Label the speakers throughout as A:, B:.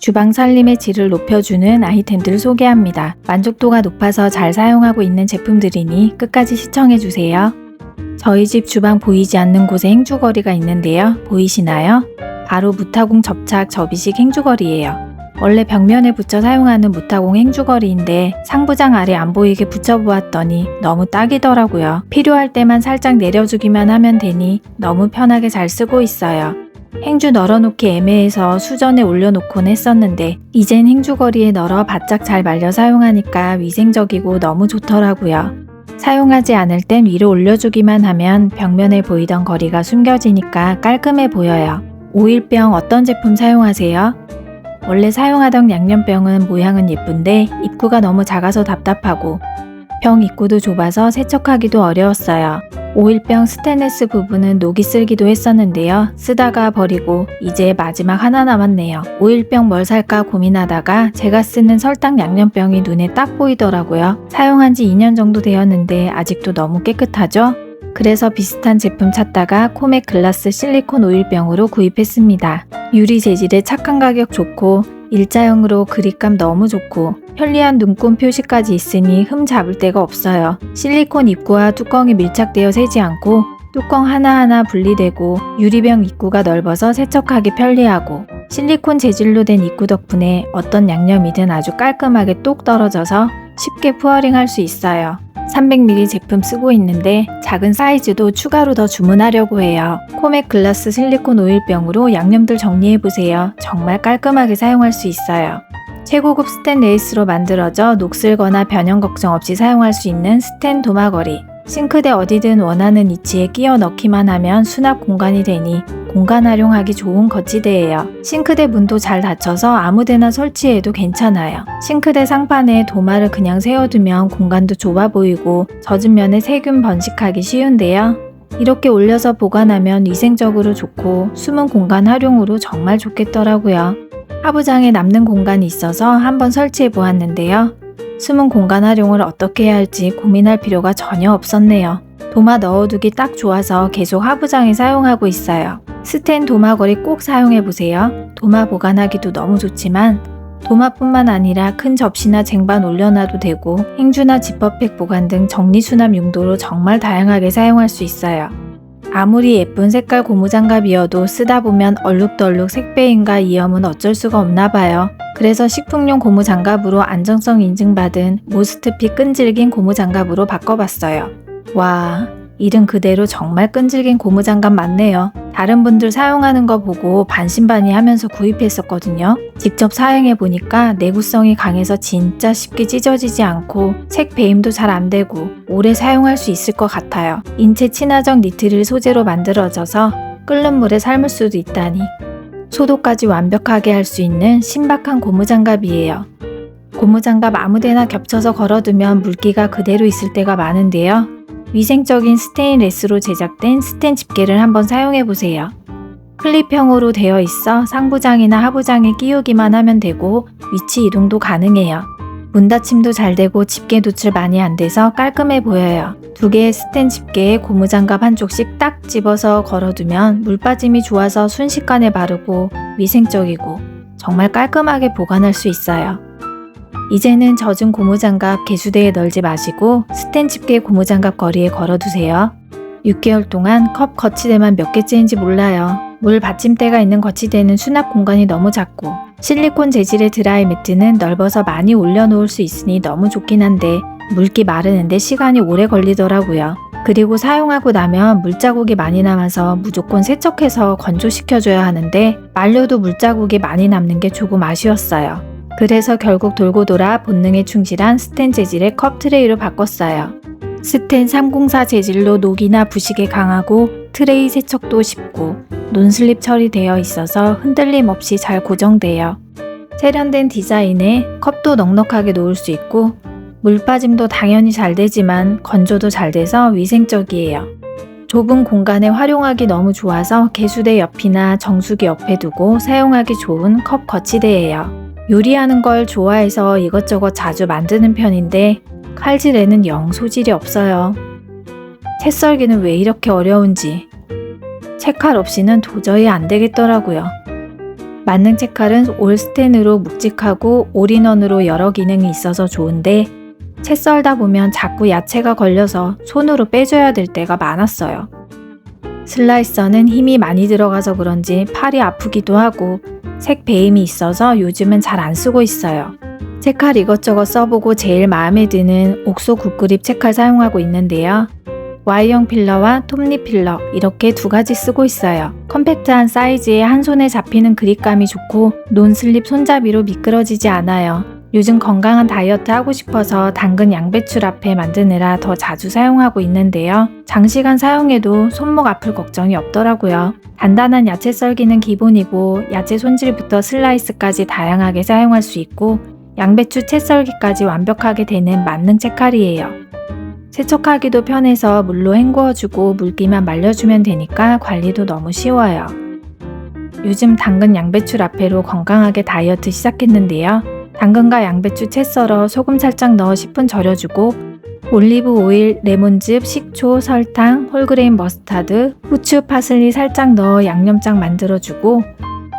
A: 주방 살림의 질을 높여주는 아이템들을 소개합니다. 만족도가 높아서 잘 사용하고 있는 제품들이니 끝까지 시청해주세요. 저희 집 주방 보이지 않는 곳에 행주거리가 있는데요. 보이시나요? 바로 무타공 접착 접이식 행주거리예요. 원래 벽면에 붙여 사용하는 무타공 행주거리인데 상부장 아래 안 보이게 붙여보았더니 너무 딱이더라고요. 필요할 때만 살짝 내려주기만 하면 되니 너무 편하게 잘 쓰고 있어요. 행주 널어놓기 애매해서 수전에 올려놓곤 했었는데 이젠 행주거리에 널어 바짝 잘 말려 사용하니까 위생적이고 너무 좋더라고요. 사용하지 않을 땐 위로 올려주기만 하면 벽면에 보이던 거리가 숨겨지니까 깔끔해 보여요. 오일병 어떤 제품 사용하세요? 원래 사용하던 양념병은 모양은 예쁜데 입구가 너무 작아서 답답하고 병 입구도 좁아서 세척하기도 어려웠어요. 오일병 스테인레스 부분은 녹이 쓸기도 했었는데요. 쓰다가 버리고 이제 마지막 하나 남았네요. 오일병 뭘 살까 고민하다가 제가 쓰는 설탕 양념병이 눈에 딱 보이더라고요. 사용한 지 2년 정도 되었는데 아직도 너무 깨끗하죠? 그래서 비슷한 제품 찾다가 코맥 글라스 실리콘 오일병으로 구입했습니다. 유리 재질에 착한 가격 좋고 일자형으로 그립감 너무 좋고 편리한 눈금 표시까지 있으니 흠 잡을 데가 없어요. 실리콘 입구와 뚜껑이 밀착되어 새지 않고 뚜껑 하나하나 분리되고 유리병 입구가 넓어서 세척하기 편리하고 실리콘 재질로 된 입구 덕분에 어떤 양념이든 아주 깔끔하게 똑 떨어져서 쉽게 푸어링 할 수 있어요. 300ml 제품 쓰고 있는데 작은 사이즈도 추가로 더 주문하려고 해요. 코맥 글라스 실리콘 오일병으로 양념들 정리해보세요. 정말 깔끔하게 사용할 수 있어요. 최고급 스텐레이스로 만들어져 녹슬거나 변형 걱정 없이 사용할 수 있는 스텐 도마거리. 싱크대 어디든 원하는 위치에 끼워 넣기만 하면 수납 공간이 되니 공간 활용하기 좋은 거치대예요. 싱크대 문도 잘 닫혀서 아무데나 설치해도 괜찮아요. 싱크대 상판에 도마를 그냥 세워두면 공간도 좁아 보이고 젖은 면에 세균 번식하기 쉬운데요. 이렇게 올려서 보관하면 위생적으로 좋고 숨은 공간 활용으로 정말 좋겠더라고요. 하부장에 남는 공간이 있어서 한번 설치해 보았는데요. 숨은 공간 활용을 어떻게 해야 할지 고민할 필요가 전혀 없었네요. 도마 넣어두기 딱 좋아서 계속 하부장에 사용하고 있어요. 스텐 도마거리 꼭 사용해 보세요. 도마 보관하기도 너무 좋지만 도마뿐만 아니라 큰 접시나 쟁반 올려놔도 되고 행주나 지퍼백 보관 등 정리수납 용도로 정말 다양하게 사용할 수 있어요. 아무리 예쁜 색깔 고무장갑이어도 쓰다 보면 얼룩덜룩 색배임과 이염은 어쩔 수가 없나 봐요. 그래서 식품용 고무장갑으로 안정성 인증받은 모스트핏 끈질긴 고무장갑으로 바꿔봤어요. 와, 이름 그대로 정말 끈질긴 고무장갑 맞네요. 다른 분들 사용하는 거 보고 반신반의 하면서 구입했었거든요. 직접 사용해 보니까 내구성이 강해서 진짜 쉽게 찢어지지 않고 색 배임도 잘 안 되고 오래 사용할 수 있을 것 같아요. 인체 친화적 니트를 소재로 만들어져서 끓는 물에 삶을 수도 있다니 소독까지 완벽하게 할 수 있는 신박한 고무장갑이에요. 고무장갑 아무데나 겹쳐서 걸어두면 물기가 그대로 있을 때가 많은데요. 위생적인 스테인레스로 제작된 스텐 집게를 한번 사용해 보세요. 클립형으로 되어 있어 상부장이나 하부장에 끼우기만 하면 되고 위치 이동도 가능해요. 문 닫힘도 잘 되고 집게 노출 많이 안 돼서 깔끔해 보여요. 두 개의 스텐 집게에 고무장갑 한쪽씩 딱 집어서 걸어두면 물 빠짐이 좋아서 순식간에 바르고 위생적이고 정말 깔끔하게 보관할 수 있어요. 이제는 젖은 고무장갑 개수대에 널지 마시고 스텐 집게 고무장갑 거리에 걸어두세요. 6개월 동안 컵 거치대만 몇 개째인지 몰라요. 물 받침대가 있는 거치대는 수납 공간이 너무 작고 실리콘 재질의 드라이 매트는 넓어서 많이 올려놓을 수 있으니 너무 좋긴 한데 물기 마르는데 시간이 오래 걸리더라고요. 그리고 사용하고 나면 물자국이 많이 남아서 무조건 세척해서 건조시켜줘야 하는데 말려도 물자국이 많이 남는 게 조금 아쉬웠어요. 그래서 결국 돌고 돌아 본능에 충실한 스텐 재질의 컵 트레이로 바꿨어요. 스텐 304 재질로 녹이나 부식에 강하고 트레이 세척도 쉽고 논슬립 처리되어 있어서 흔들림 없이 잘 고정돼요. 세련된 디자인에 컵도 넉넉하게 놓을 수 있고 물 빠짐도 당연히 잘 되지만 건조도 잘 돼서 위생적이에요. 좁은 공간에 활용하기 너무 좋아서 개수대 옆이나 정수기 옆에 두고 사용하기 좋은 컵 거치대예요. 요리하는 걸 좋아해서 이것저것 자주 만드는 편인데 칼질에는 영 소질이 없어요. 채 썰기는 왜 이렇게 어려운지. 채칼 없이는 도저히 안 되겠더라고요. 만능 채칼은 올 스텐으로 묵직하고 올인원으로 여러 기능이 있어서 좋은데 채 썰다 보면 자꾸 야채가 걸려서 손으로 빼줘야 될 때가 많았어요. 슬라이서는 힘이 많이 들어가서 그런지 팔이 아프기도 하고 색 배임이 있어서 요즘은 잘 안 쓰고 있어요. 채칼 이것저것 써보고 제일 마음에 드는 옥소 굿그립 채칼 사용하고 있는데요. Y형 필러와 톱니 필러 이렇게 두 가지 쓰고 있어요. 컴팩트한 사이즈에 한 손에 잡히는 그립감이 좋고 논슬립 손잡이로 미끄러지지 않아요. 요즘 건강한 다이어트 하고 싶어서 당근 양배추 라페 만드느라 더 자주 사용하고 있는데요. 장시간 사용해도 손목 아플 걱정이 없더라고요. 단단한 야채 썰기는 기본이고 야채 손질부터 슬라이스까지 다양하게 사용할 수 있고 양배추 채 썰기까지 완벽하게 되는 만능 채칼이에요. 세척하기도 편해서 물로 헹구어주고 물기만 말려주면 되니까 관리도 너무 쉬워요. 요즘 당근 양배추 라페로 건강하게 다이어트 시작했는데요. 당근과 양배추 채 썰어 소금 살짝 넣어 10분 절여주고 올리브 오일, 레몬즙, 식초, 설탕, 홀그레인 머스타드, 후추, 파슬리 살짝 넣어 양념장 만들어주고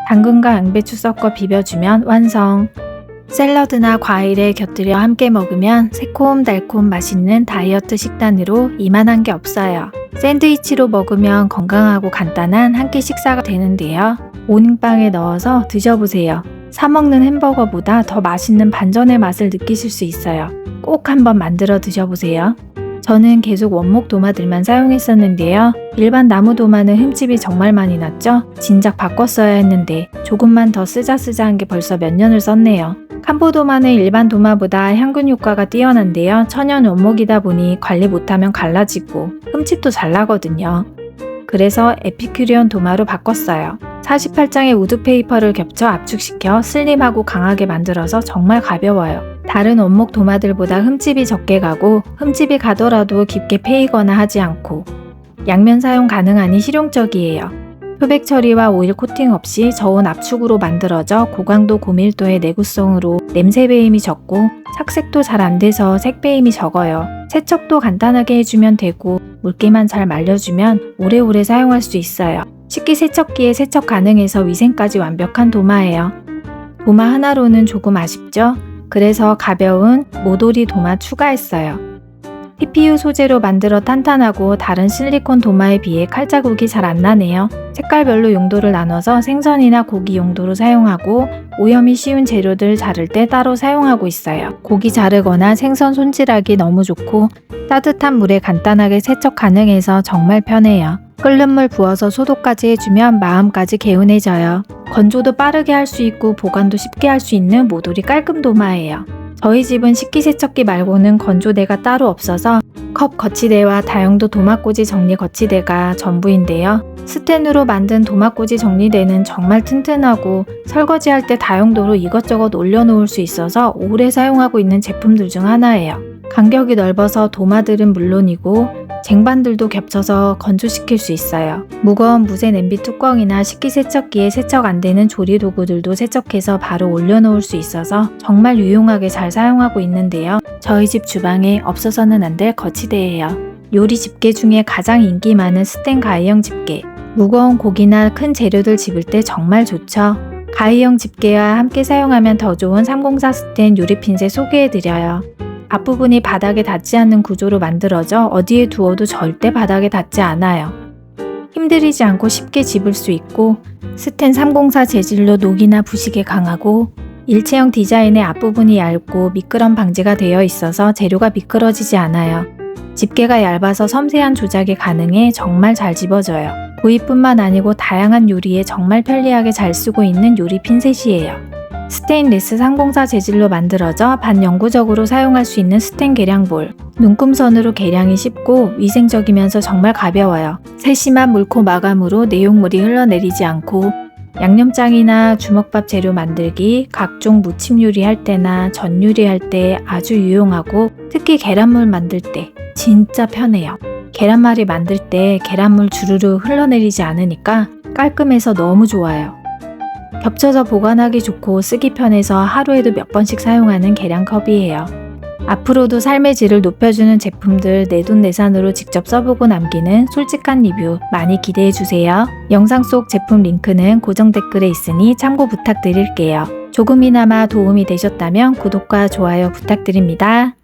A: 당근과 양배추 섞어 비벼주면 완성. 샐러드나 과일에 곁들여 함께 먹으면 새콤달콤 맛있는 다이어트 식단으로 이만한 게 없어요. 샌드위치로 먹으면 건강하고 간단한 한 끼 식사가 되는데요. 모닝빵에 넣어서 드셔보세요. 사먹는 햄버거보다 더 맛있는 반전의 맛을 느끼실 수 있어요. 꼭 한번 만들어 드셔보세요. 저는 계속 원목 도마들만 사용했었는데요. 일반 나무 도마는 흠집이 정말 많이 났죠? 진작 바꿨어야 했는데 조금만 더 쓰자 쓰자 한 게 벌써 몇 년을 썼네요. 캄보 도마는 일반 도마보다 향균 효과가 뛰어난데요. 천연 원목이다 보니 관리 못하면 갈라지고 흠집도 잘 나거든요. 그래서 에피큐리온 도마로 바꿨어요. 48장의 우드 페이퍼를 겹쳐 압축시켜 슬림하고 강하게 만들어서 정말 가벼워요. 다른 원목 도마들보다 흠집이 적게 가고 흠집이 가더라도 깊게 패이거나 하지 않고 양면 사용 가능하니 실용적이에요. 표백 처리와 오일 코팅 없이 저온 압축으로 만들어져 고강도 고밀도의 내구성으로 냄새 배임이 적고 착색도 잘 안 돼서 색 배임이 적어요. 세척도 간단하게 해주면 되고 물기만 잘 말려주면 오래오래 사용할 수 있어요. 식기세척기에 세척 가능해서 위생까지 완벽한 도마예요. 도마 하나로는 조금 아쉽죠? 그래서 가벼운 모도리 도마 추가했어요. TPU 소재로 만들어 탄탄하고 다른 실리콘 도마에 비해 칼자국이 잘 안 나네요. 색깔별로 용도를 나눠서 생선이나 고기 용도로 사용하고 오염이 쉬운 재료들 자를 때 따로 사용하고 있어요. 고기 자르거나 생선 손질하기 너무 좋고 따뜻한 물에 간단하게 세척 가능해서 정말 편해요. 끓는 물 부어서 소독까지 해주면 마음까지 개운해져요. 건조도 빠르게 할 수 있고 보관도 쉽게 할 수 있는 모조리 깔끔 도마예요. 저희 집은 식기세척기 말고는 건조대가 따로 없어서 컵 거치대와 다용도 도마꽂이 정리 거치대가 전부인데요. 스텐으로 만든 도마꽂이 정리대는 정말 튼튼하고 설거지할 때 다용도로 이것저것 올려놓을 수 있어서 오래 사용하고 있는 제품들 중 하나예요. 간격이 넓어서 도마들은 물론이고 쟁반들도 겹쳐서 건조시킬 수 있어요. 무거운 무쇠 냄비 뚜껑이나 식기세척기에 세척 안 되는 조리 도구들도 세척해서 바로 올려놓을 수 있어서 정말 유용하게 잘 사용하고 있는데요. 저희 집 주방에 없어서는 안 될 거치대예요. 요리 집게 중에 가장 인기 많은 스텐 가이형 집게. 무거운 고기나 큰 재료들 집을 때 정말 좋죠. 가이형 집게와 함께 사용하면 더 좋은 304 스텐 요리 핀셋 소개해드려요. 앞부분이 바닥에 닿지 않는 구조로 만들어져 어디에 두어도 절대 바닥에 닿지 않아요. 힘들이지 않고 쉽게 집을 수 있고 스텐 304 재질로 녹이나 부식에 강하고 일체형 디자인의 앞부분이 얇고 미끄럼 방지가 되어 있어서 재료가 미끄러지지 않아요. 집게가 얇아서 섬세한 조작이 가능해 정말 잘 집어져요. 구이뿐만 아니고 다양한 요리에 정말 편리하게 잘 쓰고 있는 요리 핀셋이에요. 스테인리스 304 재질로 만들어져 반영구적으로 사용할 수 있는 스텐 계량볼. 눈금선으로 계량이 쉽고 위생적이면서 정말 가벼워요. 세심한 물코 마감으로 내용물이 흘러내리지 않고 양념장이나 주먹밥 재료 만들기, 각종 무침 요리할 때나 전 요리할 때 아주 유용하고 특히 계란물 만들 때 진짜 편해요. 계란말이 만들 때 계란물 주르르 흘러내리지 않으니까 깔끔해서 너무 좋아요. 겹쳐서 보관하기 좋고 쓰기 편해서 하루에도 몇 번씩 사용하는 계량컵이에요. 앞으로도 삶의 질을 높여주는 제품들 내 돈 내산으로 직접 써보고 남기는 솔직한 리뷰 많이 기대해주세요. 영상 속 제품 링크는 고정 댓글에 있으니 참고 부탁드릴게요. 조금이나마 도움이 되셨다면 구독과 좋아요 부탁드립니다.